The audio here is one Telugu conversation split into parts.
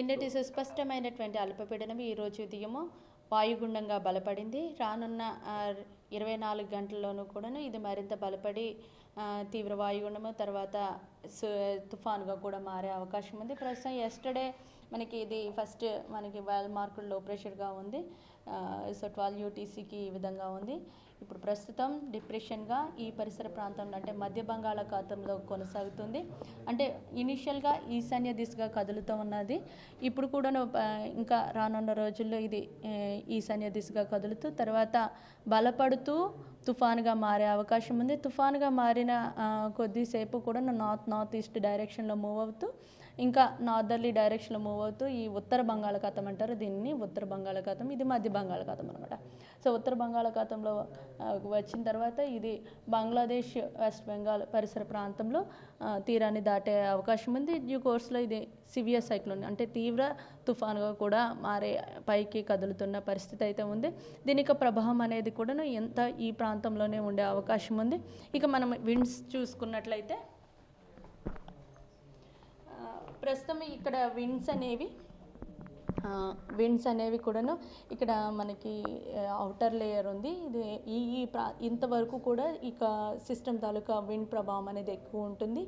నిన్నటి సుస్పష్టమైనటువంటి అల్పపీడనం ఈరోజు ఉదయము వాయుగుండంగా బలపడింది. రానున్న ఇరవై నాలుగు గంటల్లోనూ కూడాను ఇది మరింత బలపడి తీవ్ర వాయుగుండము తర్వాత సు- తుఫానుగా కూడా మారే అవకాశం ఉంది ప్రస్తుతం ఎస్టర్డే మనకి ఇది ఫస్ట్ మనకి వేల్ మార్కులు లో ప్రెషర్గా ఉంది. సో ట్వెల్వ్ యూటీసీకి ఈ విధంగా ఉంది. ఇప్పుడు ప్రస్తుతం డిప్రెషన్గా ఈ పరిసర ప్రాంతంలో అంటే మధ్య బంగాళాఖాతంలో కొనసాగుతుంది. అంటే ఇనిషియల్గా ఈశాన్య దిశగా కదులుతూ ఉన్నది. ఇప్పుడు కూడా ఇంకా రానున్న రోజుల్లో ఇది ఈశాన్య దిశగా కదులుతూ తర్వాత బలపడుతూ తుఫాన్గా మారే అవకాశం ఉంది. తుఫాన్గా మారిన కొద్దిసేపు కూడా నార్త్ నార్త్ ఈస్ట్ డైరెక్షన్లో మూవ్ అవుతూ ఇంకా నార్దర్లీ డైరెక్షన్లో మూవ్ అవుతూ ఈ ఉత్తర బంగాళాఖాతం అంటారు దీన్ని ఉత్తర బంగాళాఖాతం ఇది మధ్య బంగాళాఖాతం అనమాట సో ఉత్తర బంగాళాఖాతంలో వచ్చిన తర్వాత ఇది బంగ్లాదేశ్ వెస్ట్ బెంగాల్ పరిసర ప్రాంతంలో తీరాన్ని దాటే అవకాశం ఉంది. ఈ కోర్స్లో ఇది సివియర్ సైక్లోన్ అంటే తీవ్ర తుఫానుగా కూడా మారే పైకి కదులుతున్న పరిస్థితి అయితే ఉంది. దీని యొక్క ప్రభావం అనేది కూడా ఎంత ఈ ప్రాంతంలోనే ఉండే అవకాశం ఉంది. ఇక మనం విండ్స్ చూసుకున్నట్లయితే ప్రస్తుతం ఇక్కడ విండ్స్ అనేవి విండ్స్ అనేవి కూడాను ఇక్కడ మనకి అవుటర్ లేయర్ ఉంది. ఇది ఈ ఈ ప్రా ఇంతవరకు కూడా ఇక సిస్టమ్ తాలూకా విండ్ ప్రభావం అనేది ఎక్కువ ఉంటుంది.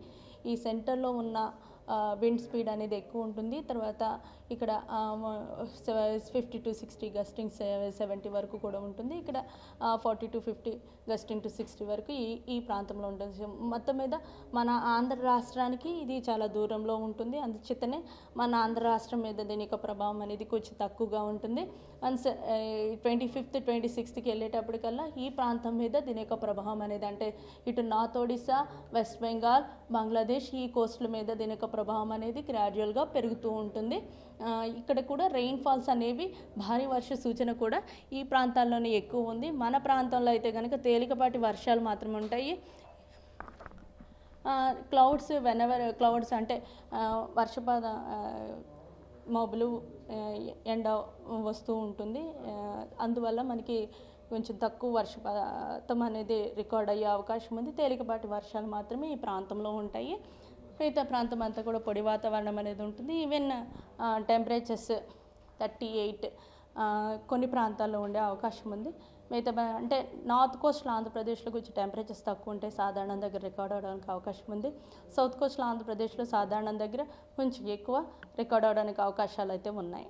ఈ సెంటర్లో ఉన్న విండ్ స్పీడ్ అనేది ఎక్కువ ఉంటుంది. తర్వాత ఇక్కడ fifty to sixty gusting seventy వరకు కూడా ఉంటుంది. ఇక్కడ forty to fifty gusting to sixty వరకు ఈ ఈ ప్రాంతంలో ఉంటుంది. మొత్తం మీద మన ఆంధ్ర రాష్ట్రానికి ఇది చాలా దూరంలో ఉంటుంది. అందుచేతనే మన ఆంధ్ర రాష్ట్రం మీద దీని యొక్క ప్రభావం అనేది కొంచెం తక్కువగా ఉంటుంది. అండ్ ట్వంటీ ఫిఫ్త్ ట్వంటీ సిక్స్త్కి వెళ్ళేటప్పటికల్లా ఈ ప్రాంతం మీద దీని యొక్క ప్రభావం అనేది అంటే ఇటు నార్త్ ఒడిశా వెస్ట్ బెంగాల్ బంగ్లాదేశ్ ఈ కోస్ట్ల మీద దీని యొక్క ప్రభావం అనేది గ్రాడ్యువల్గా పెరుగుతూ ఉంటుంది. ఇక్కడ కూడా రెయిన్ ఫాల్స్ అనేవి భారీ వర్ష సూచన కూడా ఈ ప్రాంతాల్లోనే ఎక్కువ ఉంది. మన ప్రాంతంలో అయితే కనుక తేలికపాటి వర్షాలు మాత్రమే ఉంటాయి. క్లౌడ్స్ వెనవర్ క్లౌడ్స్ అంటే వర్షపాత మబ్బులు ఎండ వస్తూ ఉంటుంది. అందువల్ల మనకి కొంచెం తక్కువ వర్షపాతం అనేది రికార్డ్ అయ్యే అవకాశం ఉంది. తేలికపాటి వర్షాలు మాత్రమే ఈ ప్రాంతంలో ఉంటాయి. మిగతా ప్రాంతం అంతా కూడా పొడి వాతావరణం అనేది ఉంటుంది. ఈవెన్ టెంపరేచర్స్ థర్టీ ఎయిట్ కొన్ని ప్రాంతాల్లో ఉండే అవకాశం ఉంది. మిగతా అంటే నార్త్ కోస్ట్లో ఆంధ్రప్రదేశ్లో కొంచెం టెంపరేచర్స్ తక్కువ ఉంటాయి సాధారణం దగ్గర రికార్డ్ అవడానికి అవకాశం ఉంది. సౌత్ కోస్ట్లో ఆంధ్రప్రదేశ్లో సాధారణం దగ్గర కొంచెం ఎక్కువ రికార్డ్ అవడానికి అవకాశాలు అయితే ఉన్నాయి.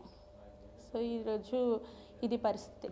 సో ఈరోజు ఇది పరిస్థితి.